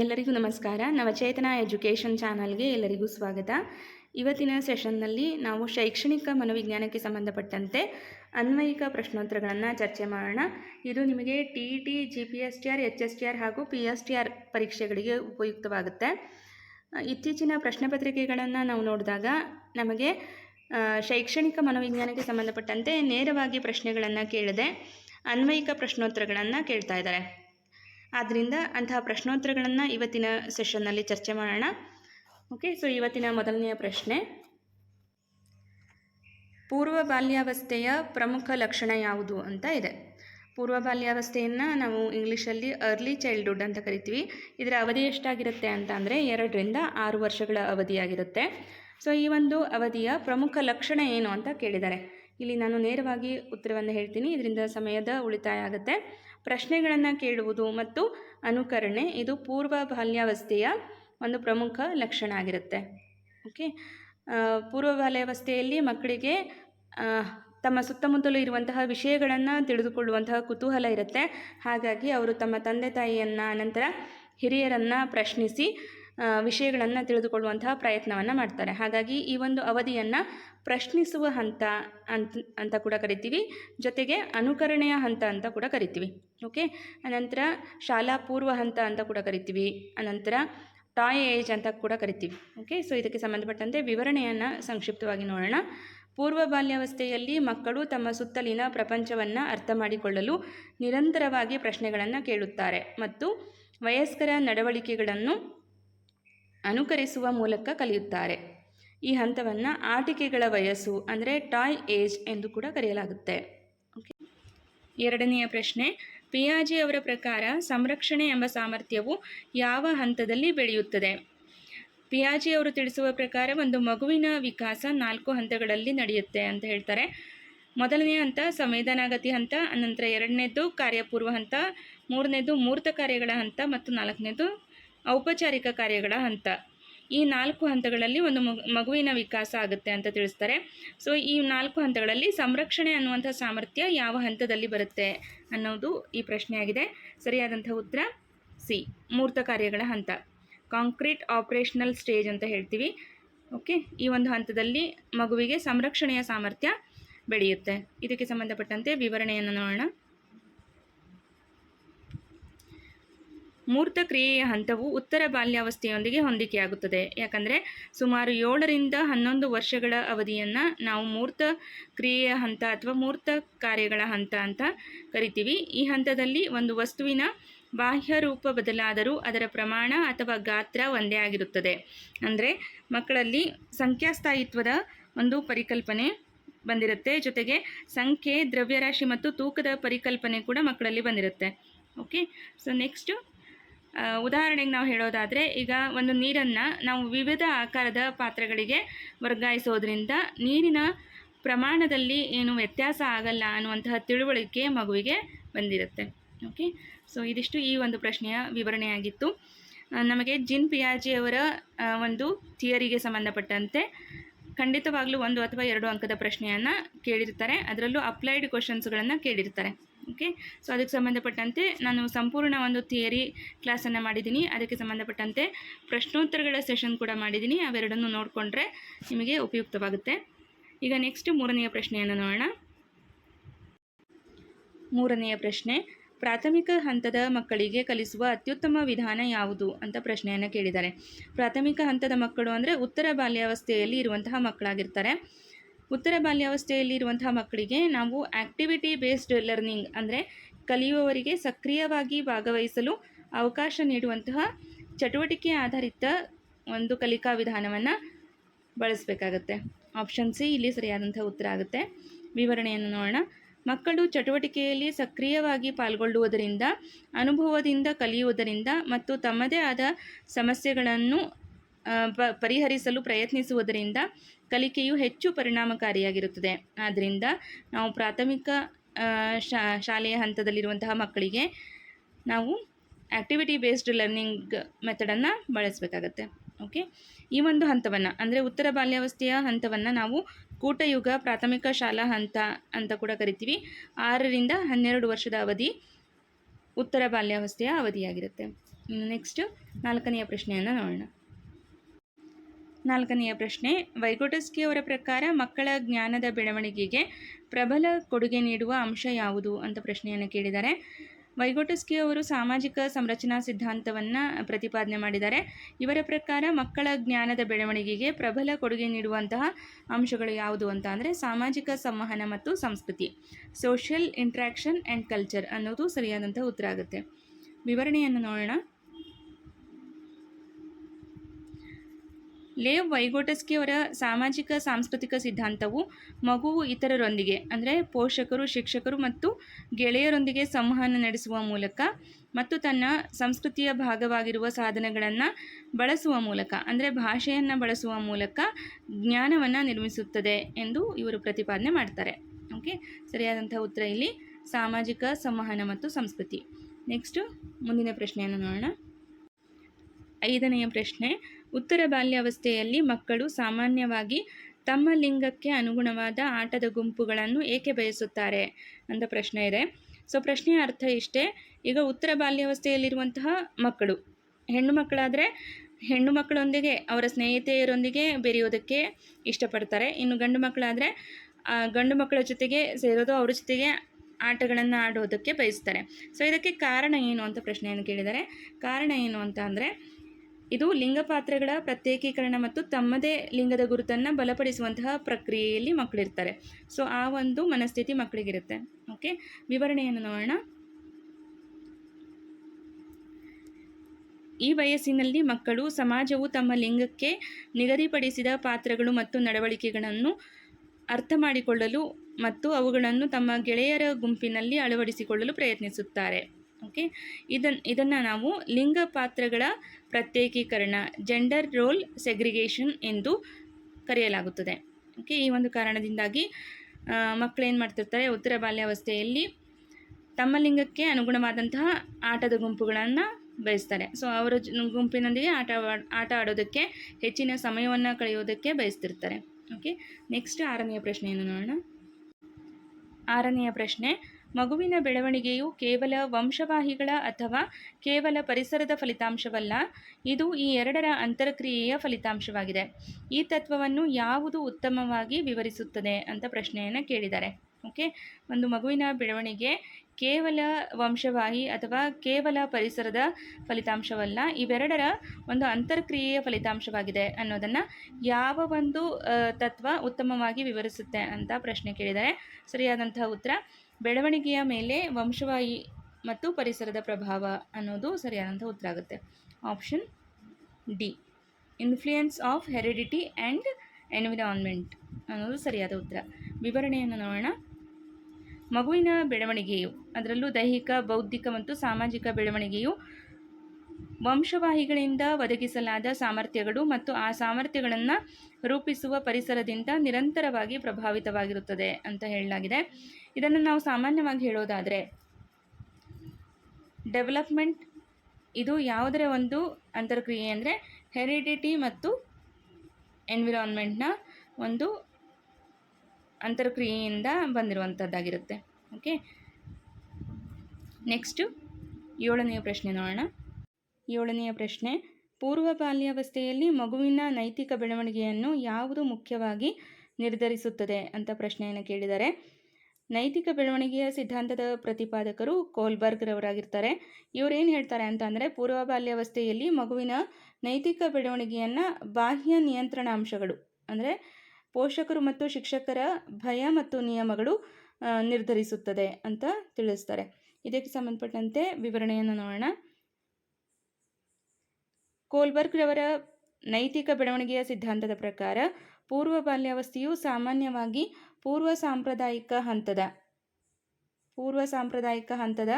ಎಲ್ಲರಿಗೂ ನಮಸ್ಕಾರ. ನವಚೇತನ ಎಜುಕೇಷನ್ ಚಾನಲ್ಗೆ ಎಲ್ಲರಿಗೂ ಸ್ವಾಗತ. ಇವತ್ತಿನ ಸೆಷನ್ನಲ್ಲಿ ನಾವು ಶೈಕ್ಷಣಿಕ ಮನೋವಿಜ್ಞಾನಕ್ಕೆ ಸಂಬಂಧಪಟ್ಟಂತೆ ಅನ್ವಯಿಕ ಪ್ರಶ್ನೋತ್ತರಗಳನ್ನು ಚರ್ಚೆ ಮಾಡೋಣ. ಇದು ನಿಮಗೆ T E T, G P S T R, H S T R ಹಾಗೂ ಪಿ ಎಸ್ ಟಿ ಆರ್ ಪರೀಕ್ಷೆಗಳಿಗೆ ಉಪಯುಕ್ತವಾಗುತ್ತೆ. ಇತ್ತೀಚಿನ ಪ್ರಶ್ನೆ ಪತ್ರಿಕೆಗಳನ್ನು ನಾವು ನೋಡಿದಾಗ ನಮಗೆ ಶೈಕ್ಷಣಿಕ ಮನೋವಿಜ್ಞಾನಕ್ಕೆ ಸಂಬಂಧಪಟ್ಟಂತೆ ನೇರವಾಗಿ ಪ್ರಶ್ನೆಗಳನ್ನು ಕೇಳದೆ ಅನ್ವಯಿಕ ಪ್ರಶ್ನೋತ್ತರಗಳನ್ನು ಕೇಳ್ತಾ ಇದ್ದಾರೆ. ಆದ್ದರಿಂದ ಅಂತಹ ಪ್ರಶ್ನೋತ್ತರಗಳನ್ನು ಇವತ್ತಿನ ಸೆಷನ್ನಲ್ಲಿ ಚರ್ಚೆ ಮಾಡೋಣ. ಓಕೆ ಸೊ ಇವತ್ತಿನ ಮೊದಲನೆಯ ಪ್ರಶ್ನೆ. ಪೂರ್ವ ಬಾಲ್ಯಾವಸ್ಥೆಯ ಪ್ರಮುಖ ಲಕ್ಷಣ ಯಾವುದು ಅಂತ ಇದೆ. ಪೂರ್ವ ಬಾಲ್ಯಾವಸ್ಥೆಯನ್ನು ನಾವು ಇಂಗ್ಲೀಷಲ್ಲಿ ಅರ್ಲಿ ಚೈಲ್ಡ್ಹುಡ್ ಅಂತ ಕರಿತೀವಿ. ಇದರ ಅವಧಿ ಎಷ್ಟಾಗಿರುತ್ತೆ ಅಂತ ಅಂದರೆ ಎರಡರಿಂದ ಆರು ವರ್ಷಗಳ ಅವಧಿಯಾಗಿರುತ್ತೆ. ಸೊ ಈ ಒಂದು ಅವಧಿಯ ಪ್ರಮುಖ ಲಕ್ಷಣ ಏನು ಅಂತ ಕೇಳಿದ್ದಾರೆ. ಇಲ್ಲಿ ನಾನು ನೇರವಾಗಿ ಉತ್ತರವನ್ನು ಹೇಳ್ತೀನಿ. ಇದರಿಂದ ಸಮಯದ ಉಳಿತಾಯ ಆಗುತ್ತೆ. ಪ್ರಶ್ನೆಗಳನ್ನು ಕೇಳುವುದು ಮತ್ತು ಅನುಕರಣೆ, ಇದು ಪೂರ್ವ ಬಾಲ್ಯಾವಸ್ಥೆಯ ಒಂದು ಪ್ರಮುಖ ಲಕ್ಷಣ ಆಗಿರುತ್ತೆ. ಓಕೆ ಪೂರ್ವ ಬಾಲ್ಯಾವಸ್ಥೆಯಲ್ಲಿ ಮಕ್ಕಳಿಗೆ ತಮ್ಮ ಸುತ್ತಮುತ್ತಲು ಇರುವಂತಹ ವಿಷಯಗಳನ್ನು ತಿಳಿದುಕೊಳ್ಳುವಂತಹ ಕುತೂಹಲ ಇರುತ್ತೆ. ಹಾಗಾಗಿ ಅವರು ತಮ್ಮ ತಂದೆ ತಾಯಿಯನ್ನು, ನಂತರ ಹಿರಿಯರನ್ನು ಪ್ರಶ್ನಿಸಿ ವಿಷಯಗಳನ್ನು ತಿಳಿದುಕೊಳ್ಳುವಂತಹ ಪ್ರಯತ್ನವನ್ನು ಮಾಡ್ತಾರೆ. ಹಾಗಾಗಿ ಈ ಒಂದು ಅವಧಿಯನ್ನು ಪ್ರಶ್ನಿಸುವ ಹಂತ ಅಂತ ಅಂತ ಕೂಡ ಕರಿತೀವಿ. ಜೊತೆಗೆ ಅನುಕರಣೆಯ ಹಂತ ಅಂತ ಕೂಡ ಕರಿತೀವಿ. ಓಕೆ? ಅನಂತರ ಶಾಲಾ ಪೂರ್ವ ಹಂತ ಅಂತ ಕೂಡ ಕರಿತೀವಿ. ಅನಂತರ ಟಾಯ್ ಏಜ್ ಅಂತ ಕೂಡ ಕರಿತೀವಿ. ಓಕೆ? ಸೊ, ಇದಕ್ಕೆ ಸಂಬಂಧಪಟ್ಟಂತೆ ವಿವರಣೆಯನ್ನು ಸಂಕ್ಷಿಪ್ತವಾಗಿ ನೋಡೋಣ. ಪೂರ್ವ ಬಾಲ್ಯಾವಸ್ಥೆಯಲ್ಲಿ ಮಕ್ಕಳು ತಮ್ಮ ಸುತ್ತಲಿನ ಪ್ರಪಂಚವನ್ನು ಅರ್ಥ ಮಾಡಿಕೊಳ್ಳಲು ನಿರಂತರವಾಗಿ ಪ್ರಶ್ನೆಗಳನ್ನು ಕೇಳುತ್ತಾರೆ. ಮತ್ತು ವಯಸ್ಕರ ನಡವಳಿಕೆಗಳನ್ನು ಅನುಕರಿಸುವ ಮೂಲಕ ಕಲಿಯುತ್ತಾರೆ. ಈ ಹಂತವನ್ನು ಆಟಿಕೆಗಳ ವಯಸ್ಸು, ಅಂದರೆ ಟಾಯ್ ಏಜ್ ಎಂದು ಕೂಡ ಕರೆಯಲಾಗುತ್ತೆ. ಓಕೆ. ಎರಡನೆಯ ಪ್ರಶ್ನೆ, ಪಿಯಾಜಿ ಅವರ ಪ್ರಕಾರ ಸಂರಕ್ಷಣೆ ಎಂಬ ಸಾಮರ್ಥ್ಯವು ಯಾವ ಹಂತದಲ್ಲಿ ಬೆಳೆಯುತ್ತದೆ? ಪಿಯಾಜಿ ಅವರು ತಿಳಿಸುವ ಪ್ರಕಾರ ಒಂದು ಮಗುವಿನ ವಿಕಾಸ ನಾಲ್ಕು ಹಂತಗಳಲ್ಲಿ ನಡೆಯುತ್ತೆ ಅಂತ ಹೇಳ್ತಾರೆ. ಮೊದಲನೇ ಹಂತ ಸಂವೇದನಾಗತಿ ಹಂತ, ಅನಂತರ ಎರಡನೇದು ಕಾರ್ಯಪೂರ್ವ ಹಂತ ಮೂರನೇದು ಮೂರ್ತ ಕಾರ್ಯಗಳ ಹಂತ ಮತ್ತು ನಾಲ್ಕನೇದು ಔಪಚಾರಿಕ ಕಾರ್ಯಗಳ ಹಂತ. ಈ ನಾಲ್ಕು ಹಂತಗಳಲ್ಲಿ ಒಂದು ಮಗು, ಮಗುವಿನ ವಿಕಾಸ ಆಗುತ್ತೆ ಅಂತ ತಿಳಿಸ್ತಾರೆ. ಸೊ ಈ ನಾಲ್ಕು ಹಂತಗಳಲ್ಲಿ ಸಂರಕ್ಷಣೆ ಅನ್ನುವಂಥ ಸಾಮರ್ಥ್ಯ ಯಾವ ಹಂತದಲ್ಲಿ ಬರುತ್ತೆ ಅನ್ನೋದು ಈ ಪ್ರಶ್ನೆಯಾಗಿದೆ. ಸರಿಯಾದಂಥ ಉತ್ತರ ಸಿ, ಮೂರ್ತ ಕಾರ್ಯಗಳ ಹಂತ. ಕಾಂಕ್ರೀಟ್ ಆಪರೇಷನಲ್ ಸ್ಟೇಜ್ ಅಂತ ಹೇಳ್ತೀವಿ. ಓಕೆ ಈ ಒಂದು ಹಂತದಲ್ಲಿ ಮಗುವಿಗೆ ಸಂರಕ್ಷಣೆಯ ಸಾಮರ್ಥ್ಯ ಬೆಳೆಯುತ್ತೆ. ಇದಕ್ಕೆ ಸಂಬಂಧಪಟ್ಟಂತೆ ವಿವರಣೆಯನ್ನು ನೋಡೋಣ. ಮೂರ್ತ ಕ್ರಿಯೆಯ ಹಂತವು ಉತ್ತರ ಬಾಲ್ಯಾವಸ್ಥೆಯೊಂದಿಗೆ ಹೊಂದಿಕೆಯಾಗುತ್ತದೆ. ಯಾಕಂದರೆ ಸುಮಾರು ಏಳರಿಂದ ಹನ್ನೊಂದು ವರ್ಷಗಳ ಅವಧಿಯನ್ನು ನಾವು ಮೂರ್ತ ಕ್ರಿಯೆಯ ಹಂತ ಅಥವಾ ಮೂರ್ತ ಕಾರ್ಯಗಳ ಹಂತ ಅಂತ ಕರಿತೀವಿ. ಈ ಹಂತದಲ್ಲಿ ಒಂದು ವಸ್ತುವಿನ ಬಾಹ್ಯ ರೂಪ ಬದಲಾದರೂ ಅದರ ಪ್ರಮಾಣ ಅಥವಾ ಗಾತ್ರ ಒಂದೇ ಆಗಿರುತ್ತದೆ. ಅಂದರೆ ಮಕ್ಕಳಲ್ಲಿ ಸಂಖ್ಯಾಸ್ಥಾಯಿತ್ವದ ಒಂದು ಪರಿಕಲ್ಪನೆ ಬಂದಿರುತ್ತೆ. ಜೊತೆಗೆ ಸಂಖ್ಯೆ, ದ್ರವ್ಯರಾಶಿ ಮತ್ತು ತೂಕದ ಪರಿಕಲ್ಪನೆ ಕೂಡ ಮಕ್ಕಳಲ್ಲಿ ಬಂದಿರುತ್ತೆ. ಓಕೆ ಸೊ ನೆಕ್ಸ್ಟು ಉದಾಹರಣೆಗೆ ನಾವು ಹೇಳೋದಾದರೆ, ಈಗ ಒಂದು ನೀರನ್ನು ನಾವು ವಿವಿಧ ಆಕಾರದ ಪಾತ್ರೆಗಳಿಗೆ ವರ್ಗಾಯಿಸೋದ್ರಿಂದ ನೀರಿನ ಪ್ರಮಾಣದಲ್ಲಿ ಏನು ವ್ಯತ್ಯಾಸ ಆಗಲ್ಲ ಅನ್ನುವಂತಹ ತಿಳುವಳಿಕೆ ಮಗುವಿಗೆ ಬಂದಿರುತ್ತೆ. ಓಕೆ ಸೊ ಇದಿಷ್ಟು ಈ ಒಂದು ಪ್ರಶ್ನೆಯ ವಿವರಣೆಯಾಗಿತ್ತು. ನಮಗೆ ಜಿನ್ ಪಿಯಾಜಿಯವರ ಒಂದು ಥಿಯರಿಗೆ ಸಂಬಂಧಪಟ್ಟಂತೆ ಖಂಡಿತವಾಗಲೂ ಒಂದು ಅಥವಾ ಎರಡು ಅಂಕದ ಪ್ರಶ್ನೆಯನ್ನು ಕೇಳಿರ್ತಾರೆ. ಅದರಲ್ಲೂ ಅಪ್ಲೈಡ್ ಕ್ವಶನ್ಸ್ಗಳನ್ನು ಕೇಳಿರ್ತಾರೆ. ಓಕೆ? ಸೊ ಅದಕ್ಕೆ ಸಂಬಂಧಪಟ್ಟಂತೆ ನಾನು ಸಂಪೂರ್ಣ ಒಂದು ಥಿಯರಿ ಕ್ಲಾಸನ್ನು ಮಾಡಿದ್ದೀನಿ. ಅದಕ್ಕೆ ಸಂಬಂಧಪಟ್ಟಂತೆ ಪ್ರಶ್ನೋತ್ತರಗಳ ಸೆಷನ್ ಕೂಡ ಮಾಡಿದ್ದೀನಿ. ಅವೆರಡನ್ನು ನೋಡಿಕೊಂಡ್ರೆ ನಿಮಗೆ ಉಪಯುಕ್ತವಾಗುತ್ತೆ. ಈಗ ನೆಕ್ಸ್ಟ್ ಮೂರನೆಯ ಪ್ರಶ್ನೆಯನ್ನು ನೋಡೋಣ. ಮೂರನೆಯ ಪ್ರಶ್ನೆ, ಪ್ರಾಥಮಿಕ ಹಂತದ ಮಕ್ಕಳಿಗೆ ಕಲಿಸುವ ಅತ್ಯುತ್ತಮ ವಿಧಾನ ಯಾವುದು ಅಂತ ಪ್ರಶ್ನೆಯನ್ನು ಕೇಳಿದ್ದಾರೆ. ಪ್ರಾಥಮಿಕ ಹಂತದ ಮಕ್ಕಳು ಅಂದರೆ ಉತ್ತರ ಬಾಲ್ಯಾವಸ್ಥೆಯಲ್ಲಿ ಇರುವಂತಹ ಮಕ್ಕಳಾಗಿರ್ತಾರೆ. ಉತ್ತರ ಬಾಲ್ಯಾವಸ್ಥೆಯಲ್ಲಿ ಇರುವಂತಹ ಮಕ್ಕಳಿಗೆ ನಾವು ಆ್ಯಕ್ಟಿವಿಟಿ ಬೇಸ್ಡ್ ಲರ್ನಿಂಗ್ ಅಂದರೆ ಕಲಿಯುವವರಿಗೆ ಸಕ್ರಿಯವಾಗಿ ಭಾಗವಹಿಸಲು ಅವಕಾಶ ನೀಡುವಂತಹ ಚಟುವಟಿಕೆ ಆಧಾರಿತ ಒಂದು ಕಲಿಕಾ ವಿಧಾನವನ್ನು ಬಳಸಬೇಕಾಗತ್ತೆ. ಆಪ್ಷನ್ ಸಿ ಇಲ್ಲಿ ಸರಿಯಾದಂಥ ಉತ್ತರ ಆಗುತ್ತೆ. ವಿವರಣೆಯನ್ನು ನೋಡೋಣ. ಮಕ್ಕಳು ಚಟುವಟಿಕೆಯಲ್ಲಿ ಸಕ್ರಿಯವಾಗಿ ಪಾಲ್ಗೊಳ್ಳುವುದರಿಂದ, ಅನುಭವದಿಂದ ಕಲಿಯುವುದರಿಂದ ಮತ್ತು ತಮ್ಮದೇ ಆದ ಸಮಸ್ಯೆಗಳನ್ನು ಪರಿಹರಿಸಲು ಪ್ರಯತ್ನಿಸುವುದರಿಂದ ಕಲಿಕೆಯು ಹೆಚ್ಚು ಪರಿಣಾಮಕಾರಿಯಾಗಿರುತ್ತದೆ. ಆದ್ದರಿಂದ ನಾವು ಪ್ರಾಥಮಿಕ ಶಾ, ಶಾಲೆಯ ಹಂತದಲ್ಲಿರುವಂತಹ ಮಕ್ಕಳಿಗೆ ನಾವು ಆ್ಯಕ್ಟಿವಿಟಿ ಬೇಸ್ಡ್ ಲರ್ನಿಂಗ್ ಮೆಥಡನ್ನು ಬಳಸಬೇಕಾಗತ್ತೆ. ಓಕೆ ಈ ಒಂದು ಹಂತವನ್ನು, ಅಂದರೆ ಉತ್ತರ ಬಾಲ್ಯಾವಸ್ಥೆಯ ಹಂತವನ್ನು ನಾವು ಕೂಟಯುಗ ಪ್ರಾಥಮಿಕ ಶಾಲಾ ಹಂತ ಅಂತ ಕೂಡ ಕರಿತೀವಿ. ಆರರಿಂದ ಹನ್ನೆರಡು ವರ್ಷದ ಅವಧಿ ಉತ್ತರ ಬಾಲ್ಯಾವಸ್ಥೆಯ ಅವಧಿಯಾಗಿರುತ್ತೆ. ನೆಕ್ಸ್ಟ್ ನಾಲ್ಕನೆಯ ಪ್ರಶ್ನೆಯನ್ನು ನೋಡೋಣ. ನಾಲ್ಕನೆಯ ಪ್ರಶ್ನೆ ಅವರ ಪ್ರಕಾರ ಮಕ್ಕಳ ಜ್ಞಾನದ ಬೆಳವಣಿಗೆಗೆ ಪ್ರಬಲ ಕೊಡುಗೆ ನೀಡುವ ಅಂಶ ಯಾವುದು ಅಂತ ಪ್ರಶ್ನೆಯನ್ನು ಕೇಳಿದ್ದಾರೆ. ವೈಗೋಟಸ್ಕಿ ಅವರು ಸಾಮಾಜಿಕ ಸಂರಚನಾ ಸಿದ್ಧಾಂತವನ್ನು ಪ್ರತಿಪಾದನೆ ಮಾಡಿದ್ದಾರೆ. ಇವರ ಪ್ರಕಾರ ಮಕ್ಕಳ ಜ್ಞಾನದ ಬೆಳವಣಿಗೆಗೆ ಪ್ರಬಲ ಕೊಡುಗೆ ನೀಡುವಂತಹ ಅಂಶಗಳು ಯಾವುದು ಅಂತ ಅಂದರೆ ಸಾಮಾಜಿಕ ಸಂವಹನ ಮತ್ತು ಸಂಸ್ಕೃತಿ ಸೋಷಿಯಲ್ ಇಂಟ್ರ್ಯಾಕ್ಷನ್ ಆ್ಯಂಡ್ ಕಲ್ಚರ್ ಅನ್ನೋದು ಸರಿಯಾದಂಥ ಉತ್ತರ ಆಗುತ್ತೆ. ವಿವರಣೆಯನ್ನು ನೋಡೋಣ. ಲೇವ್ ವೈಗೋಟಸ್ಕಿ ಅವರ ಸಾಮಾಜಿಕ, ಸಾಂಸ್ಕೃತಿಕ ಸಿದ್ಧಾಂತವು ಮಗುವು ಇತರರೊಂದಿಗೆ, ಅಂದರೆ ಪೋಷಕರು, ಶಿಕ್ಷಕರು ಮತ್ತು ಗೆಳೆಯರೊಂದಿಗೆ ಸಂವಹನ ನಡೆಸುವ ಮೂಲಕ ಮತ್ತು ತನ್ನ ಸಂಸ್ಕೃತಿಯ ಭಾಗವಾಗಿರುವ ಸಾಧನಗಳನ್ನು ಬಳಸುವ ಮೂಲಕ, ಅಂದರೆ ಭಾಷೆಯನ್ನು ಬಳಸುವ ಮೂಲಕ ಜ್ಞಾನವನ್ನು ನಿರ್ಮಿಸುತ್ತದೆ ಎಂದು ಇವರು ಪ್ರತಿಪಾದನೆ ಮಾಡ್ತಾರೆ. ಓಕೆ ಸರಿಯಾದಂಥ ಉತ್ತರ ಇಲ್ಲಿ. ಸಾಮಾಜಿಕ, ಸಂವಹನ ಮತ್ತು ಸಂಸ್ಕೃತಿ. ನೆಕ್ಸ್ಟು ಮುಂದಿನ ಪ್ರಶ್ನೆಯನ್ನು ನೋಡೋಣ. ಐದನೆಯ ಪ್ರಶ್ನೆ ಉತ್ತರ ಬಾಲ್ಯಾವಸ್ಥೆಯಲ್ಲಿ ಮಕ್ಕಳು ಸಾಮಾನ್ಯವಾಗಿ ತಮ್ಮ ಲಿಂಗಕ್ಕೆ ಅನುಗುಣವಾದ ಆಟದ ಗುಂಪುಗಳನ್ನು ಏಕೆ ಬಯಸುತ್ತಾರೆ? ಅಂತ ಪ್ರಶ್ನೆ ಇದೆ. ಸೊ, ಪ್ರಶ್ನೆಯ ಅರ್ಥ ಇಷ್ಟೇ. ಈಗ ಉತ್ತರ ಬಾಲ್ಯಾವಸ್ಥೆಯಲ್ಲಿರುವಂತಹ ಮಕ್ಕಳು, ಹೆಣ್ಣು ಮಕ್ಕಳಾದರೆ ಹೆಣ್ಣು ಮಕ್ಕಳೊಂದಿಗೆ, ಅವರ ಸ್ನೇಹಿತೆಯರೊಂದಿಗೆ ಬೆರೆಯೋದಕ್ಕೆ ಇಷ್ಟಪಡ್ತಾರೆ. ಇನ್ನು ಗಂಡು ಮಕ್ಕಳಾದರೆ ಗಂಡು ಮಕ್ಕಳ ಜೊತೆಗೆ ಸೇರೋದು, ಅವ್ರ ಜೊತೆಗೆ ಆಟಗಳನ್ನು ಆಡೋದಕ್ಕೆ ಬಯಸ್ತಾರೆ. ಸೊ, ಇದಕ್ಕೆ ಕಾರಣ ಏನು ಅಂತ ಪ್ರಶ್ನೆಯನ್ನು ಕೇಳಿದ್ದಾರೆ ಕಾರಣ ಏನು ಅಂತ ಅಂದರೆ ಇದು ಲಿಂಗ ಪಾತ್ರಗಳ ಪ್ರತ್ಯೇಕೀಕರಣ ಮತ್ತು ತಮ್ಮದೇ ಲಿಂಗದ ಗುರುತನ್ನು ಬಲಪಡಿಸುವಂತಹ ಪ್ರಕ್ರಿಯೆಯಲ್ಲಿ ಮಕ್ಕಳಿರ್ತಾರೆ. ಸೊ ಆ ಒಂದು ಮನಸ್ಥಿತಿ ಮಕ್ಕಳಿಗಿರುತ್ತೆ. ಓಕೆ ವಿವರಣೆಯನ್ನು ನೋಡೋಣ. ಈ ವಯಸ್ಸಿನಲ್ಲಿ ಮಕ್ಕಳು ಸಮಾಜವು ತಮ್ಮ ಲಿಂಗಕ್ಕೆ ನಿಗದಿಪಡಿಸಿದ ಪಾತ್ರಗಳು ಮತ್ತು ನಡವಳಿಕೆಗಳನ್ನು ಅರ್ಥ ಮಾಡಿಕೊಳ್ಳಲು ಮತ್ತು ಅವುಗಳನ್ನು ತಮ್ಮ ಗೆಳೆಯರ ಗುಂಪಿನಲ್ಲಿ ಅಳವಡಿಸಿಕೊಳ್ಳಲು ಪ್ರಯತ್ನಿಸುತ್ತಾರೆ. ಓಕೆ? ಇದನ್ನು ಇದನ್ನು ನಾವು ಲಿಂಗ ಪಾತ್ರಗಳ ಪ್ರತ್ಯೇಕೀಕರಣ ಜೆಂಡರ್ ರೋಲ್ ಸೆಗ್ರಿಗೇಷನ್ ಎಂದು ಕರೆಯಲಾಗುತ್ತದೆ. ಓಕೆ, ಈ ಒಂದು ಕಾರಣದಿಂದಾಗಿ ಮಕ್ಕಳು ಏನು ಮಾಡ್ತಿರ್ತಾರೆ, ಉತ್ತರ ಬಾಲ್ಯಾವಸ್ಥೆಯಲ್ಲಿ ತಮ್ಮ ಲಿಂಗಕ್ಕೆ ಅನುಗುಣವಾದಂತಹ ಆಟದ ಗುಂಪುಗಳನ್ನು ಬಯಸ್ತಾರೆ. ಸೊ, ಅವರ ಗುಂಪಿನೊಂದಿಗೆ ಆಟ ಆಟ ಆಡೋದಕ್ಕೆ, ಹೆಚ್ಚಿನ ಸಮಯವನ್ನು ಕಳೆಯೋದಕ್ಕೆ ಬಯಸ್ತಿರ್ತಾರೆ. ಓಕೆ ನೆಕ್ಸ್ಟ್ ಆರನೆಯ ಪ್ರಶ್ನೆಯನ್ನು ನೋಡೋಣ. ಆರನೆಯ ಪ್ರಶ್ನೆ ಮಗುವಿನ ಬೆಳವಣಿಗೆಯು ಕೇವಲ ವಂಶವಾಹಿಗಳ ಅಥವಾ ಕೇವಲ ಪರಿಸರದ ಫಲಿತಾಂಶವಲ್ಲ, ಇದು ಈ ಎರಡರ ಅಂತರಕ್ರಿಯೆಯ ಫಲಿತಾಂಶವಾಗಿದೆ. ಈ ತತ್ವವನ್ನು ಯಾವುದು ಉತ್ತಮವಾಗಿ ವಿವರಿಸುತ್ತದೆ ಅಂತ ಪ್ರಶ್ನೆಯನ್ನು ಕೇಳಿದ್ದಾರೆ. ಓಕೆ? ಒಂದು ಮಗುವಿನ ಬೆಳವಣಿಗೆ ಕೇವಲ ವಂಶವಾಹಿ ಅಥವಾ ಕೇವಲ ಪರಿಸರದ ಫಲಿತಾಂಶವಲ್ಲ, ಇವೆರಡರ ಒಂದು ಅಂತರ್ಕ್ರಿಯೆಯ ಫಲಿತಾಂಶವಾಗಿದೆ ಅನ್ನೋದನ್ನು ಯಾವ ಒಂದು ತತ್ವ ಉತ್ತಮವಾಗಿ ವಿವರಿಸುತ್ತೆ ಅಂತ ಪ್ರಶ್ನೆ ಕೇಳಿದ್ದಾರೆ. ಸರಿಯಾದಂತಹ ಉತ್ತರ. ಬೆಳವಣಿಗೆಯ ಮೇಲೆ ವಂಶವಾಹಿ ಮತ್ತು ಪರಿಸರದ ಪ್ರಭಾವ ಅನ್ನೋದು ಸರಿಯಾದಂಥ ಉತ್ತರ ಆಗುತ್ತೆ. Option D influence of heredity and environment ಅನ್ನೋದು ಸರಿಯಾದ ಉತ್ತರ. ವಿವರಣೆಯನ್ನು ನೋಡೋಣ. ಮಗುವಿನ ಬೆಳವಣಿಗೆಯು, ಅದರಲ್ಲೂ ದೈಹಿಕ, ಬೌದ್ಧಿಕ ಮತ್ತು ಸಾಮಾಜಿಕ ಬೆಳವಣಿಗೆಯು ವಂಶವಾಹಿಗಳಿಂದ ಒದಗಿಸಲಾದ ಸಾಮರ್ಥ್ಯಗಳು ಮತ್ತು ಆ ಸಾಮರ್ಥ್ಯಗಳನ್ನು ರೂಪಿಸುವ ಪರಿಸರದಿಂದ ನಿರಂತರವಾಗಿ ಪ್ರಭಾವಿತವಾಗಿರುತ್ತದೆ ಅಂತ ಹೇಳಲಾಗಿದೆ. ಇದನ್ನು ನಾವು ಸಾಮಾನ್ಯವಾಗಿ ಹೇಳೋದಾದರೆ ಡೆವಲಪ್ಮೆಂಟ್ ಇದು ಯಾವುದರ ಒಂದು ಅಂತರ್ಕ್ರಿಯೆ ಅಂದರೆ ಹೆರಿಡಿಟಿ ಮತ್ತು ಎನ್ವಿರಾನ್ಮೆಂಟ್ನ ಒಂದು ಅಂತರ್ಕ್ರಿಯೆಯಿಂದ ಬಂದಿರುವಂಥದ್ದಾಗಿರುತ್ತೆ ಓಕೆ ನೆಕ್ಸ್ಟು ಏಳನೆಯ ಪ್ರಶ್ನೆ ನೋಡೋಣ. ಏಳನೆಯ ಪ್ರಶ್ನೆ, ಪೂರ್ವ ಬಾಲ್ಯಾವಸ್ಥೆಯಲ್ಲಿ ಮಗುವಿನ ನೈತಿಕ ಬೆಳವಣಿಗೆಯನ್ನು ಯಾವುದು ಮುಖ್ಯವಾಗಿ ನಿರ್ಧರಿಸುತ್ತದೆ ಅಂತ ಪ್ರಶ್ನೆಯನ್ನು ಕೇಳಿದ್ದಾರೆ ನೈತಿಕ ಬೆಳವಣಿಗೆಯ ಸಿದ್ಧಾಂತದ ಪ್ರತಿಪಾದಕರು ಕೋಲ್ಬರ್ಗ್ ರವರಾಗಿರ್ತಾರೆ ಇವರೇನು ಹೇಳ್ತಾರೆ ಅಂತ ಅಂದರೆ ಪೂರ್ವ ಬಾಲ್ಯಾವಸ್ಥೆಯಲ್ಲಿ ಮಗುವಿನ ನೈತಿಕ ಬೆಳವಣಿಗೆಯನ್ನು ಬಾಹ್ಯ ನಿಯಂತ್ರಣ ಅಂಶಗಳು, ಅಂದರೆ ಪೋಷಕರು ಮತ್ತು ಶಿಕ್ಷಕರ ಭಯ ಮತ್ತು ನಿಯಮಗಳು ನಿರ್ಧರಿಸುತ್ತದೆ ಅಂತ ತಿಳಿಸ್ತಾರೆ. ಇದಕ್ಕೆ ಸಂಬಂಧಪಟ್ಟಂತೆ ವಿವರಣೆಯನ್ನು ನೋಡೋಣ. ಕೋಲ್ಬರ್ಗ್ರವರ ನೈತಿಕ ಬೆಳವಣಿಗೆಯ ಸಿದ್ಧಾಂತದ ಪ್ರಕಾರ ಪೂರ್ವ ಬಾಲ್ಯಾವಸ್ಥೆಯು ಸಾಮಾನ್ಯವಾಗಿ ಪೂರ್ವ ಸಾಂಪ್ರದಾಯಿಕ ಹಂತದ, ಪೂರ್ವ ಸಾಂಪ್ರದಾಯಿಕ ಹಂತದ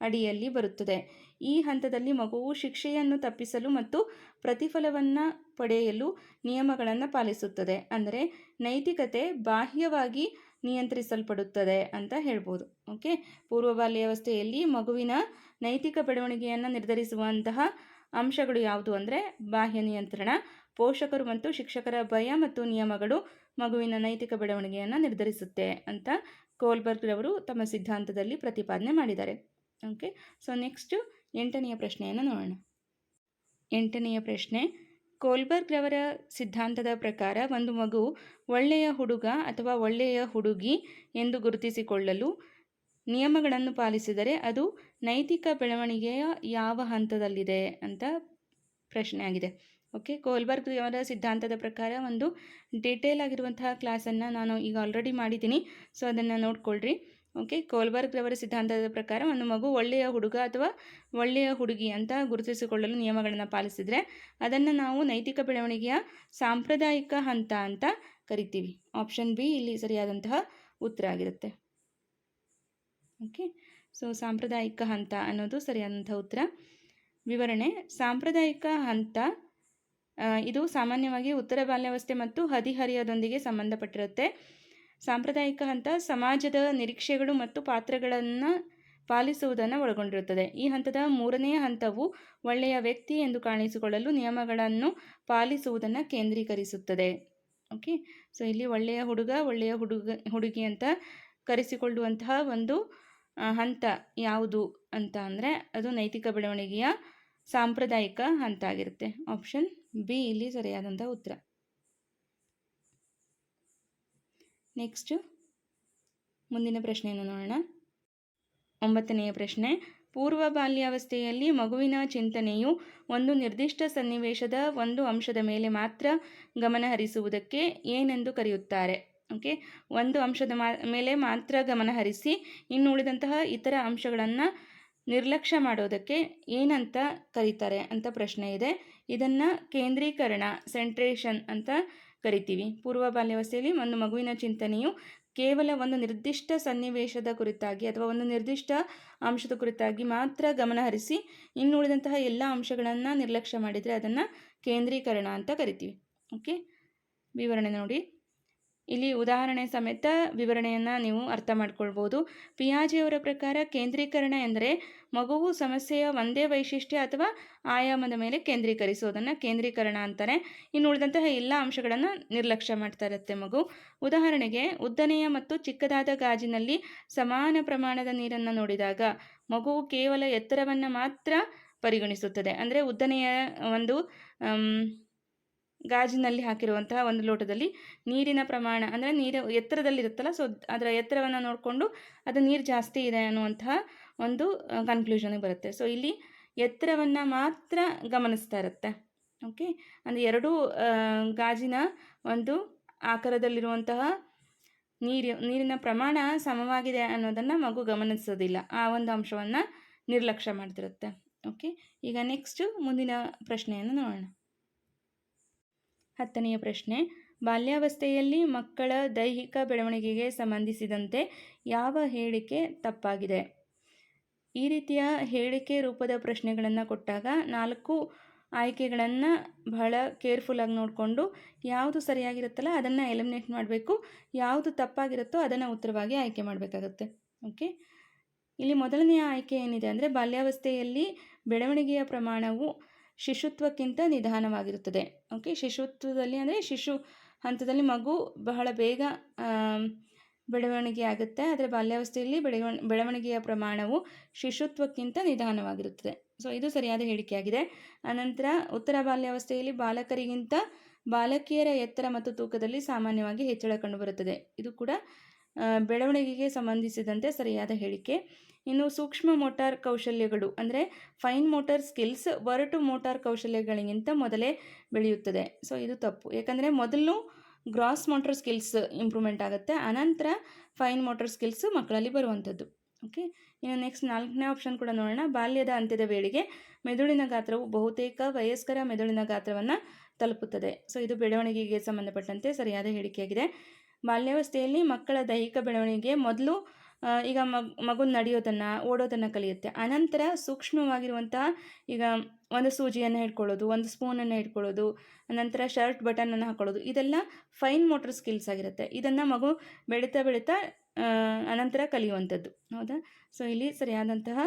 ಅಡಿಯಲ್ಲಿ ಬರುತ್ತದೆ. ಈ ಹಂತದಲ್ಲಿ ಮಗುವು ಶಿಕ್ಷೆಯನ್ನು ತಪ್ಪಿಸಲು ಮತ್ತು ಪ್ರತಿಫಲವನ್ನು ಪಡೆಯಲು ನಿಯಮಗಳನ್ನು ಪಾಲಿಸುತ್ತದೆ. ಅಂದರೆ ನೈತಿಕತೆ ಬಾಹ್ಯವಾಗಿ ನಿಯಂತ್ರಿಸಲ್ಪಡುತ್ತದೆ ಅಂತ ಹೇಳ್ಬೋದು. ಓಕೆ? ಪೂರ್ವ ಬಾಲ್ಯಾವಸ್ಥೆಯಲ್ಲಿ ಮಗುವಿನ ನೈತಿಕ ಬೆಳವಣಿಗೆಯನ್ನು ನಿರ್ಧರಿಸುವಂತಹ ಅಂಶಗಳು ಯಾವುದು ಅಂದರೆ ಬಾಹ್ಯ ನಿಯಂತ್ರಣ ಪೋಷಕರು ಮತ್ತು ಶಿಕ್ಷಕರ ಭಯ ಮತ್ತು ನಿಯಮಗಳು ಮಗುವಿನ ನೈತಿಕ ಬೆಳವಣಿಗೆಯನ್ನು ನಿರ್ಧರಿಸುತ್ತೆ ಅಂತ ಕೋಲ್ಬರ್ಗ್ರವರು ತಮ್ಮ ಸಿದ್ಧಾಂತದಲ್ಲಿ ಪ್ರತಿಪಾದನೆ ಮಾಡಿದ್ದಾರೆ. ಓಕೆ ಸೊ ನೆಕ್ಸ್ಟು ಎಂಟನೆಯ ಪ್ರಶ್ನೆಯನ್ನು ನೋಡೋಣ. ಎಂಟನೆಯ ಪ್ರಶ್ನೆ, ಕೋಲ್ಬರ್ಗ್ ರವರ ಸಿದ್ಧಾಂತದ ಪ್ರಕಾರ ಒಂದು ಮಗು ಒಳ್ಳೆಯ ಹುಡುಗ ಅಥವಾ ಒಳ್ಳೆಯ ಹುಡುಗಿ ಎಂದು ಗುರುತಿಸಿಕೊಳ್ಳಲು ನಿಯಮಗಳನ್ನು ಪಾಲಿಸಿದರೆ ಅದು ನೈತಿಕ ಬೆಳವಣಿಗೆಯ ಯಾವ ಹಂತದಲ್ಲಿದೆ ಅಂತ ಪ್ರಶ್ನೆ ಆಗಿದೆ ಓಕೆ, ಕೋಲ್ಬರ್ಗ್ ಅವರ ಸಿದ್ಧಾಂತದ ಪ್ರಕಾರ ಒಂದು ಡೀಟೇಲ್ ಆಗಿರುವಂತಹ ಕ್ಲಾಸನ್ನು ನಾನು ಈಗ ಆಲ್ರೆಡಿ ಮಾಡಿದ್ದೀನಿ. ಸೊ ಅದನ್ನು ನೋಡ್ಕೊಳ್ರಿ. ಓಕೆ, ಕೋಲ್ಬರ್ಗ್ ರವರ ಸಿದ್ಧಾಂತದ ಪ್ರಕಾರ ಒಂದು ಮಗು ಒಳ್ಳೆಯ ಹುಡುಗ ಅಥವಾ ಒಳ್ಳೆಯ ಹುಡುಗಿ ಅಂತ ಗುರುತಿಸಿಕೊಳ್ಳಲು ನಿಯಮಗಳನ್ನು ಪಾಲಿಸಿದರೆ ಅದನ್ನು ನಾವು ನೈತಿಕ ಬೆಳವಣಿಗೆಯ ಸಾಂಪ್ರದಾಯಿಕ ಹಂತ ಅಂತ ಕರಿತೀವಿ. ಆಪ್ಷನ್ ಬಿ ಇಲ್ಲಿ ಸರಿಯಾದಂತಹ ಉತ್ತರ ಆಗಿರುತ್ತೆ. ಓಕೆ ಸೊ ಸಾಂಪ್ರದಾಯಿಕ ಹಂತ ಅನ್ನೋದು ಸರಿಯಾದಂಥ ಉತ್ತರ. ವಿವರಣೆ, ಸಾಂಪ್ರದಾಯಿಕ ಹಂತ ಇದು ಸಾಮಾನ್ಯವಾಗಿ ಉತ್ತರ ಬಾಲ್ಯಾವಸ್ಥೆ ಮತ್ತು ಹದಿಹರಿಯದೊಂದಿಗೆ ಸಂಬಂಧಪಟ್ಟಿರುತ್ತೆ. ಸಾಂಪ್ರದಾಯಿಕ ಹಂತ ಸಮಾಜದ ನಿರೀಕ್ಷೆಗಳು ಮತ್ತು ಪಾತ್ರಗಳನ್ನು ಪಾಲಿಸುವುದನ್ನು ಒಳಗೊಂಡಿರುತ್ತದೆ. ಈ ಹಂತದ ಮೂರನೇ ಹಂತವು ಒಳ್ಳೆಯ ವ್ಯಕ್ತಿ ಎಂದು ಕಾಣಿಸಿಕೊಳ್ಳಲು ನಿಯಮಗಳನ್ನು ಪಾಲಿಸುವುದನ್ನು ಕೇಂದ್ರೀಕರಿಸುತ್ತದೆ. ಓಕೆ? ಸೊ, ಇಲ್ಲಿ ಒಳ್ಳೆಯ ಹುಡುಗ ಒಳ್ಳೆಯ ಹುಡುಗ, ಹುಡುಗಿ ಅಂತ ಕರೆಸಿಕೊಳ್ಳುವಂತಹ ಒಂದು ಹಂತ ಯಾವುದು ಅಂತ ಅಂದರೆ ಅದು ನೈತಿಕ ಬೆಳವಣಿಗೆಯ ಸಾಂಪ್ರದಾಯಿಕ ಹಂತ ಆಗಿರುತ್ತೆ. ಆಪ್ಷನ್ ಬಿ ಇಲ್ಲಿ ಸರಿಯಾದಂಥ ಉತ್ತರ. ನೆಕ್ಸ್ಟು ಮುಂದಿನ ಪ್ರಶ್ನೆಯನ್ನು ನೋಡೋಣ. ಒಂಬತ್ತನೆಯ ಪ್ರಶ್ನೆ, ಪೂರ್ವ ಬಾಲ್ಯಾವಸ್ಥೆಯಲ್ಲಿ ಮಗುವಿನ ಚಿಂತನೆಯು ಒಂದು ನಿರ್ದಿಷ್ಟ ಸನ್ನಿವೇಶದ ಒಂದು ಅಂಶದ ಮೇಲೆ ಮಾತ್ರ ಗಮನ ಹರಿಸುವುದಕ್ಕೆ ಏನೆಂದು ಕರೆಯುತ್ತಾರೆ? ಓಕೆ ಒಂದು ಅಂಶದ ಮೇಲೆ ಮಾತ್ರ ಗಮನ ಹರಿಸಿ, ಇನ್ನು ಉಳಿದಂತಹ ಇತರ ಅಂಶಗಳನ್ನು ನಿರ್ಲಕ್ಷ್ಯ ಮಾಡೋದಕ್ಕೆ ಏನಂತ ಕರೀತಾರೆ ಅಂತ ಪ್ರಶ್ನೆ ಇದೆ. ಇದನ್ನು ಕೇಂದ್ರೀಕರಣ, ಸೆಂಟ್ರೇಷನ್ ಅಂತ ಕರಿತೀವಿ. ಪೂರ್ವ ಬಾಲ್ಯವಸ್ಥೆಯಲ್ಲಿ ಒಂದು ಮಗುವಿನ ಚಿಂತನೆಯು ಕೇವಲ ಒಂದು ನಿರ್ದಿಷ್ಟ ಸನ್ನಿವೇಶದ ಕುರಿತಾಗಿ ಅಥವಾ ಒಂದು ನಿರ್ದಿಷ್ಟ ಅಂಶದ ಕುರಿತಾಗಿ ಮಾತ್ರ ಗಮನಹರಿಸಿ ಇನ್ನುಳಿದಂತಹ ಎಲ್ಲ ಅಂಶಗಳನ್ನು ನಿರ್ಲಕ್ಷ್ಯ ಮಾಡಿದರೆ ಅದನ್ನು ಕೇಂದ್ರೀಕರಣ ಅಂತ ಕರಿತೀವಿ. ಓಕೆ ವಿವರಣೆ ನೋಡಿ. ಇಲ್ಲಿ ಉದಾಹರಣೆ ಸಮೇತ ವಿವರಣೆಯನ್ನು ನೀವು ಅರ್ಥ ಮಾಡ್ಕೊಳ್ಬೋದು. ಪಿಯಾಜಿಯವರ ಪ್ರಕಾರ ಕೇಂದ್ರೀಕರಣ ಎಂದರೆ ಮಗುವು ಸಮಸ್ಯೆಯ ಒಂದೇ ವೈಶಿಷ್ಟ್ಯ ಅಥವಾ ಆಯಾಮದ ಮೇಲೆ ಕೇಂದ್ರೀಕರಿಸೋದನ್ನು ಕೇಂದ್ರೀಕರಣ ಅಂತಾರೆ ಇನ್ನು ಉಳಿದಂತಹ ಎಲ್ಲ ಅಂಶಗಳನ್ನು ನಿರ್ಲಕ್ಷ್ಯ ಮಾಡ್ತಾ ಇರುತ್ತೆ ಮಗು. ಉದಾಹರಣೆಗೆ ಉದ್ದನೆಯ ಮತ್ತು ಚಿಕ್ಕದಾದ ಗಾಜಿನಲ್ಲಿ ಸಮಾನ ಪ್ರಮಾಣದ ನೀರನ್ನು ನೋಡಿದಾಗ ಮಗುವು ಕೇವಲ ಎತ್ತರವನ್ನು ಮಾತ್ರ ಪರಿಗಣಿಸುತ್ತದೆ. ಅಂದರೆ ಉದ್ದನೆಯ ಒಂದು ಗಾಜಿನಲ್ಲಿ ಹಾಕಿರುವಂತಹ ಒಂದು ಲೋಟದಲ್ಲಿ ನೀರಿನ ಪ್ರಮಾಣ, ಅಂದರೆ ನೀರು ಎತ್ತರದಲ್ಲಿರುತ್ತಲ್ಲ ಸೊ ಅದರ ಎತ್ತರವನ್ನು ನೋಡಿಕೊಂಡು ಅದು ನೀರು ಜಾಸ್ತಿ ಇದೆ ಅನ್ನುವಂತಹ ಒಂದು ಕನ್ಕ್ಲೂಷನ್ಗೆ ಬರುತ್ತೆ. ಸೊ ಇಲ್ಲಿ ಎತ್ತರವನ್ನು ಮಾತ್ರ ಗಮನಿಸ್ತಾ ಇರುತ್ತೆ. ಓಕೆ ಅಂದರೆ ಎರಡೂ ಗಾಜಿನ ಒಂದು ಆಕಾರದಲ್ಲಿರುವಂತಹ ನೀರು, ನೀರಿನ ಪ್ರಮಾಣ ಸಮವಾಗಿದೆ ಅನ್ನೋದನ್ನು ಮಗು ಗಮನಿಸೋದಿಲ್ಲ. ಆ ಒಂದು ಅಂಶವನ್ನು ನಿರ್ಲಕ್ಷ್ಯ ಮಾಡ್ತಿರುತ್ತೆ. ಓಕೆ ಈಗ ನೆಕ್ಸ್ಟು ಮುಂದಿನ ಪ್ರಶ್ನೆಯನ್ನು ನೋಡೋಣ. ಹತ್ತನೆಯ ಪ್ರಶ್ನೆ, ಬಾಲ್ಯಾವಸ್ಥೆಯಲ್ಲಿ ಮಕ್ಕಳ ದೈಹಿಕ ಬೆಳವಣಿಗೆಗೆ ಸಂಬಂಧಿಸಿದಂತೆ ಯಾವ ಹೇಳಿಕೆ ತಪ್ಪಾಗಿದೆ? ಈ ರೀತಿಯ ಹೇಳಿಕೆ ರೂಪದ ಪ್ರಶ್ನೆಗಳನ್ನು ಕೊಟ್ಟಾಗ ನಾಲ್ಕು ಆಯ್ಕೆಗಳನ್ನು ಬಹಳ ಕೇರ್ಫುಲ್ಲಾಗಿ ನೋಡಿಕೊಂಡು ಯಾವುದು ಸರಿಯಾಗಿರುತ್ತಲ್ಲ ಅದನ್ನು ಎಲಿಮಿನೇಟ್ ಮಾಡಬೇಕು, ಯಾವುದು ತಪ್ಪಾಗಿರುತ್ತೋ ಅದನ್ನು ಉತ್ತರವಾಗಿ ಆಯ್ಕೆ ಮಾಡಬೇಕಾಗುತ್ತೆ. ಓಕೆ? ಇಲ್ಲಿ ಮೊದಲನೆಯ ಆಯ್ಕೆ ಏನಿದೆ ಅಂದರೆ, ಬಾಲ್ಯಾವಸ್ಥೆಯಲ್ಲಿ ಬೆಳವಣಿಗೆಯ ಪ್ರಮಾಣವು ಶಿಶುತ್ವಕ್ಕಿಂತ ನಿಧಾನವಾಗಿರುತ್ತದೆ. ಓಕೆ ಶಿಶುತ್ವದಲ್ಲಿ ಅಂದರೆ ಶಿಶು ಹಂತದಲ್ಲಿ ಮಗು ಬಹಳ ಬೇಗ ಬೆಳವಣಿಗೆ ಆಗುತ್ತೆ. ಆದರೆ ಬಾಲ್ಯಾವಸ್ಥೆಯಲ್ಲಿ ಬೆಳವ, ಬೆಳವಣಿಗೆಯ ಪ್ರಮಾಣವು ಶಿಶುತ್ವಕ್ಕಿಂತ ನಿಧಾನವಾಗಿರುತ್ತದೆ. ಸೊ ಇದು ಸರಿಯಾದ ಹೇಳಿಕೆಯಾಗಿದೆ. ಅನಂತರ, ಉತ್ತರ ಬಾಲ್ಯಾವಸ್ಥೆಯಲ್ಲಿ ಬಾಲಕರಿಗಿಂತ ಬಾಲಕಿಯರ ಎತ್ತರ ಮತ್ತು ತೂಕದಲ್ಲಿ ಸಾಮಾನ್ಯವಾಗಿ ಹೆಚ್ಚಳ ಕಂಡುಬರುತ್ತದೆ. ಇದು ಕೂಡ ಬೆಳವಣಿಗೆಗೆ ಸಂಬಂಧಿಸಿದಂತೆ ಸರಿಯಾದ ಹೇಳಿಕೆ. ಇನ್ನು ಸೂಕ್ಷ್ಮ ಮೋಟಾರ್ ಕೌಶಲ್ಯಗಳು ಅಂದರೆ ಫೈನ್ ಮೋಟಾರ್ ಸ್ಕಿಲ್ಸ್ ಒರಟು ಮೋಟಾರ್ ಕೌಶಲ್ಯಗಳಿಗಿಂತ ಮೊದಲೇ ಬೆಳೆಯುತ್ತದೆ. ಸೊ ಇದು ತಪ್ಪು. ಯಾಕಂದರೆ ಮೊದಲು ಗ್ರಾಸ್ ಮೋಟರ್ ಸ್ಕಿಲ್ಸ್ ಇಂಪ್ರೂವ್ಮೆಂಟ್ ಆಗುತ್ತೆ ಅನಂತರ ಫೈನ್ ಮೋಟರ್ ಸ್ಕಿಲ್ಸ್ ಮಕ್ಕಳಲ್ಲಿ ಬರುವಂಥದ್ದು. ಓಕೆ ಇನ್ನು ನೆಕ್ಸ್ಟ್ ನಾಲ್ಕನೇ ಆಪ್ಷನ್ ಕೂಡ ನೋಡೋಣ. ಬಾಲ್ಯದ ಅಂತ್ಯದ ವೇಳೆಗೆ ಮೆದುಳಿನ ಗಾತ್ರವು ಬಹುತೇಕ ವಯಸ್ಕರ ಮೆದುಳಿನ ಗಾತ್ರವನ್ನು ತಲುಪುತ್ತದೆ. ಸೊ ಇದು ಬೆಳವಣಿಗೆಗೆ ಸಂಬಂಧಪಟ್ಟಂತೆ ಸರಿಯಾದ ಹೇಳಿಕೆಯಾಗಿದೆ. ಬಾಲ್ಯಾವಸ್ಥೆಯಲ್ಲಿ ಮಕ್ಕಳ ದೈಹಿಕ ಬೆಳವಣಿಗೆ ಮೊದಲು ಈಗ ಮಗ್ ನಡೆಯೋದನ್ನು ಓಡೋದನ್ನು ಕಲಿಯುತ್ತೆ. ಅನಂತರ ಸೂಕ್ಷ್ಮವಾಗಿರುವಂತಹ ಈಗ ಒಂದು ಸೂಜಿಯನ್ನು ಹಿಡ್ಕೊಳ್ಳೋದು, ಒಂದು ಸ್ಪೂನನ್ನು ಹಿಡ್ಕೊಳ್ಳೋದು, ನಂತರ ಶರ್ಟ್ ಬಟನನ್ನು ಹಾಕೊಳ್ಳೋದು, ಇದೆಲ್ಲ ಫೈನ್ ಮೋಟರ್ ಸ್ಕಿಲ್ಸ್ ಆಗಿರುತ್ತೆ. ಇದನ್ನು ಮಗು ಬೆಳೀತಾ ಬೆಳೀತಾ ಅನಂತರ ಕಲಿಯುವಂಥದ್ದು. ಹೌದಾ? ಸೊ, ಇಲ್ಲಿ ಸರಿಯಾದಂತಹ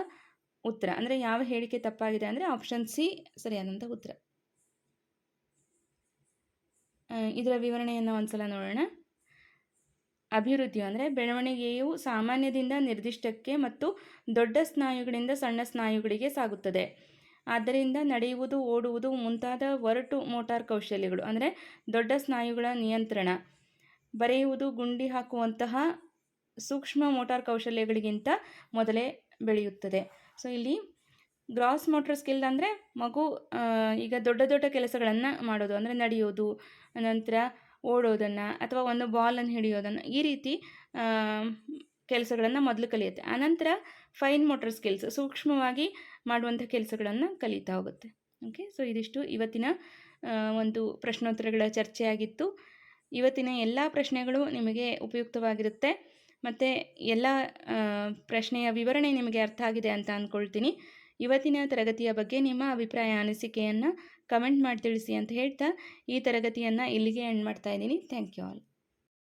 ಉತ್ತರ. ಅಂದರೆ ಯಾವ ಹೇಳಿಕೆ ತಪ್ಪಾಗಿದೆ ಅಂದರೆ ಆಪ್ಷನ್ ಸಿ ಸರಿಯಾದಂಥ ಉತ್ತರ. ಇದರ ವಿವರಣೆಯನ್ನು ಒಂದ್ಸಲ ನೋಡೋಣ. ಅಭಿವೃದ್ಧಿ ಅಂದರೆ ಬೆಳವಣಿಗೆಯು ಸಾಮಾನ್ಯದಿಂದ ನಿರ್ದಿಷ್ಟಕ್ಕೆ ಮತ್ತು ದೊಡ್ಡ ಸ್ನಾಯುಗಳಿಂದ ಸಣ್ಣ ಸ್ನಾಯುಗಳಿಗೆ ಸಾಗುತ್ತದೆ. ಆದ್ದರಿಂದ ನಡೆಯುವುದು, ಓಡುವುದು ಮುಂತಾದ ಒರಟು ಮೋಟಾರ್ ಕೌಶಲ್ಯಗಳು ಅಂದರೆ ದೊಡ್ಡ ಸ್ನಾಯುಗಳ ನಿಯಂತ್ರಣ. ಬರೆಯುವುದು, ಗುಂಡಿ ಹಾಕುವಂತಹ ಸೂಕ್ಷ್ಮ ಮೋಟಾರ್ ಕೌಶಲ್ಯಗಳಿಗಿಂತ ಮೊದಲೇ ಬೆಳೆಯುತ್ತದೆ. ಸೊ ಇಲ್ಲಿ ಗ್ರಾಸ್ ಮೋಟರ್ ಸ್ಕಿಲ್ ಅಂದರೆ ಮಗು ಈಗ ದೊಡ್ಡ ದೊಡ್ಡ ಕೆಲಸಗಳನ್ನು ಮಾಡೋದು ಅಂದರೆ ನಡೆಯೋದು ನಂತರ ಓಡೋದನ್ನು ಅಥವಾ ಒಂದು ಬಾಲನ್ನು ಹಿಡಿಯೋದನ್ನು ಈ ರೀತಿ ಕೆಲಸಗಳನ್ನು ಮೊದಲು ಕಲಿಯುತ್ತೆ. ಆನಂತರ ಫೈನ್ ಮೋಟರ್ ಸ್ಕಿಲ್ಸ್ ಸೂಕ್ಷ್ಮವಾಗಿ ಮಾಡುವಂಥ ಕೆಲಸಗಳನ್ನು ಕಲಿತಾ ಹೋಗುತ್ತೆ. ಓಕೆ ಸೊ ಇದಿಷ್ಟು ಇವತ್ತಿನ ಒಂದು ಪ್ರಶ್ನೋತ್ತರಗಳ ಚರ್ಚೆಯಾಗಿತ್ತು. ಇವತ್ತಿನ ಎಲ್ಲ ಪ್ರಶ್ನೆಗಳು ನಿಮಗೆ ಉಪಯುಕ್ತವಾಗಿರುತ್ತೆ. ಮತ್ತು ಎಲ್ಲ ಪ್ರಶ್ನೆಯ ವಿವರಣೆ ನಿಮಗೆ ಅರ್ಥ ಆಗಿದೆ ಅಂತ ಅಂದ್ಕೊಳ್ತೀನಿ ಇವತ್ತಿನ ತರಗತಿಯ ಬಗ್ಗೆ ನಿಮ್ಮ ಅಭಿಪ್ರಾಯ, ಅನಿಸಿಕೆಯನ್ನು ಕಮೆಂಟ್ ಮಾಡಿ ತಿಳಿಸಿ ಅಂತ ಹೇಳ್ತಾ ಈ ತರಗತಿಯನ್ನು ಇಲ್ಲಿಗೆ ಎಂಡ್ ಮಾಡ್ತಾ ಇದ್ದೀನಿ. Thank you all